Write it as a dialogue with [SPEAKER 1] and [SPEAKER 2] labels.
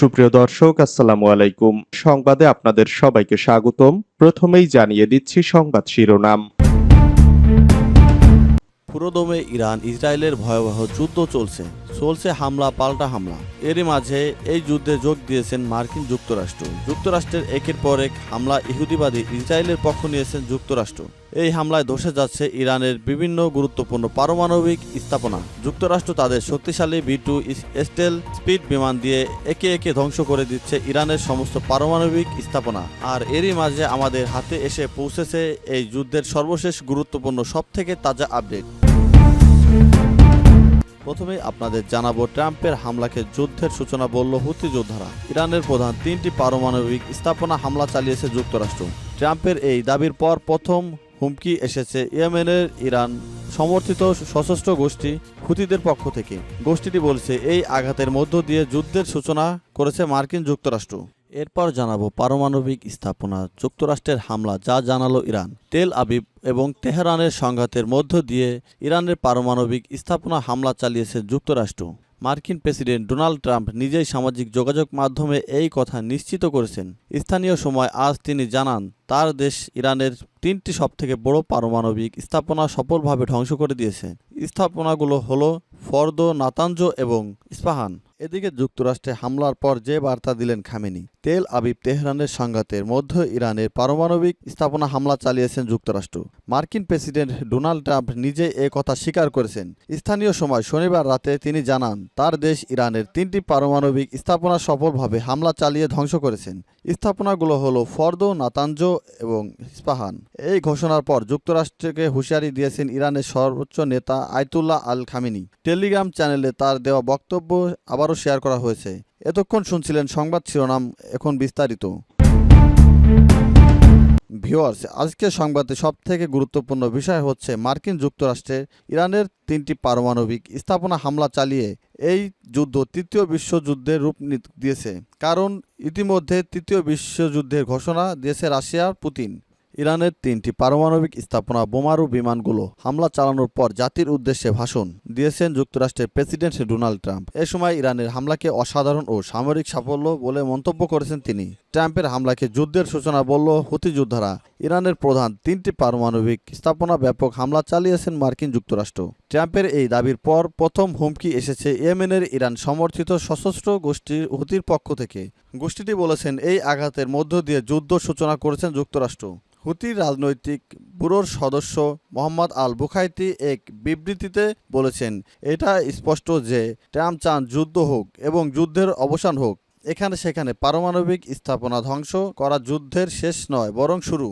[SPEAKER 1] সুপ্রিয় দর্শক, আসসালামু আলাইকুম। সংবাদে আপনাদের সবাইকে স্বাগতম। প্রথমেই জানিয়ে দিচ্ছি সংবাদ শিরোনাম।
[SPEAKER 2] পুরোদমে ইরান ইসরায়েলের ভয়াবহ যুদ্ধ চলছে। চলছে হামলা, পাল্টা হামলা। এরই মাঝে এই যুদ্ধে যোগ দিয়েছেন মার্কিন যুক্তরাষ্ট্র। যুক্তরাষ্ট্রের একের পর এক হামলা ইহুদিবাদী ইসরায়েলের পক্ষ নিয়েছেন যুক্তরাষ্ট্র। এই হামলায় ধসে যাচ্ছে ইরানের বিভিন্ন গুরুত্বপূর্ণ পারমাণবিক স্থাপনা। যুক্তরাষ্ট্র তাদের শক্তিশালী বি টু স্টেল স্পিড বিমান দিয়ে একে একে ধ্বংস করে দিচ্ছে ইরানের সমস্ত পারমাণবিক স্থাপনা। আর এরই মাঝে আমাদের হাতে এসে পৌঁছেছে এই যুদ্ধের সর্বশেষ গুরুত্বপূর্ণ সবথেকে তাজা আপডেট। প্রথমে আপনাদের জানাব, ট্রাম্পের হামলাকে যুদ্ধের সূচনা বলল হুতি যোদ্ধারা। ইরানের প্রধান তিনটি পারমাণবিক স্থাপনা হামলা চালিয়েছে যুক্তরাষ্ট্র। ট্রাম্পের এই দাবির পর প্রথম হুমকি এসেছে ইয়েমেনের ইরান সমর্থিত সশস্ত্র গোষ্ঠী হুতিদের পক্ষ থেকে। গোষ্ঠীটি বলছে, এই আঘাতের মধ্য দিয়ে যুদ্ধের সূচনা করেছে মার্কিন যুক্তরাষ্ট্র। এরপর জানাব পারমাণবিক স্থাপনা, যুক্তরাষ্ট্রের হামলা, যা জানালো ইরান। তেল আবিব এবং তেহরানের সংঘাতের মধ্য দিয়ে ইরানের পারমাণবিক স্থাপনা হামলা চালিয়েছে যুক্তরাষ্ট্র। মার্কিন প্রেসিডেন্ট ডোনাল্ড ট্রাম্প নিজেই সামাজিক যোগাযোগ মাধ্যমে এই কথা নিশ্চিত করেছেন। স্থানীয় সময় আজ তিনি জানান, তার দেশ ইরানের তিনটি সবথেকে বড় পারমাণবিক স্থাপনা সফলভাবে ধ্বংস করে দিয়েছে। স্থাপনাগুলো হলো ফর্দ নাতাঞ্জ এবং ইস্পাহান। এদিকে যুক্তরাষ্ট্রে হামলার পর যে বার্তা দিলেন খামেনি, তেল আবিব তেহরানের সংঘাতের মধ্য ইরানের পারমাণবিক স্থাপনা হামলা চালিয়েছেন যুক্তরাষ্ট্র। মার্কিন প্রেসিডেন্ট ডোনাল্ড ট্রাম্প নিজে এ কথা স্বীকার করেছেন। স্থানীয় সময় শনিবার রাতে তিনি জানান, তার দেশ ইরানের তিনটি পারমাণবিক স্থাপনা সফলভাবে হামলা চালিয়ে ধ্বংস করেছেন। স্থাপনাগুলো হলো ফর্দ নাতাঞ্জ এবং ইস্পাহান। এই ঘোষণার পর যুক্তরাষ্ট্রকে হুঁশিয়ারি দিয়েছেন ইরানের সর্বোচ্চ নেতা আয়তুল্লাহ আল খামিনি। টেলিগ্রাম চ্যানেলে তার দেওয়া বক্তব্য আবারও শেয়ার করা হয়েছে। এতক্ষণ শুনছিলেন সংবাদ শিরোনাম, এখন বিস্তারিত। ভিওয়ার্স আজকের সংবাদে সবথেকে গুরুত্বপূর্ণ বিষয় হচ্ছে মার্কিন যুক্তরাষ্ট্রে ইরানের তিনটি পারমাণবিক স্থাপনা হামলা চালিয়ে এই যুদ্ধ তৃতীয় বিশ্বযুদ্ধের রূপ দিয়েছে। কারণ ইতিমধ্যে তৃতীয় বিশ্বযুদ্ধের ঘোষণা দিয়েছে রাশিয়ার পুতিন। ইরানের তিনটি পারমাণবিক স্থাপনা, বোমারু বিমানগুলো হামলা চালানোর পর জাতির উদ্দেশ্যে ভাষণ দিয়েছেন যুক্তরাষ্ট্রের প্রেসিডেন্ট ডোনাল্ড ট্রাম্প। এ সময় ইরানের হামলাকে অসাধারণ ও সামরিক সাফল্য বলে মন্তব্য করেছেন তিনি। ট্রাম্পের হামলাকে যুদ্ধের সূচনা বলল হুতি যোদ্ধারা। ইরানের প্রধান তিনটি পারমাণবিক স্থাপনা ব্যাপক হামলা চালিয়েছেন মার্কিন যুক্তরাষ্ট্র। ট্রাম্পের এই দাবির পর প্রথম হুমকি এসেছে ইয়েমেনের ইরান সমর্থিত সশস্ত্র গোষ্ঠীর হুতির পক্ষ থেকে। গোষ্ঠীটি বলেছেন, এই আঘাতের মধ্য দিয়ে যুদ্ধ সূচনা করেছেন যুক্তরাষ্ট্র। হুতির রাজনৈতিক ব্যুরোর সদস্য মোহাম্মদ আল বুখাইতি এক বিবৃতিতে বলেছেন, এটা স্পষ্ট যে ট্রাম্প চান যুদ্ধ হোক এবং যুদ্ধের অবসান হোক এখানে সেখানে পারমাণবিক স্থাপনা ধ্বংস করা যুদ্ধের শেষ নয়, বরং শুরু।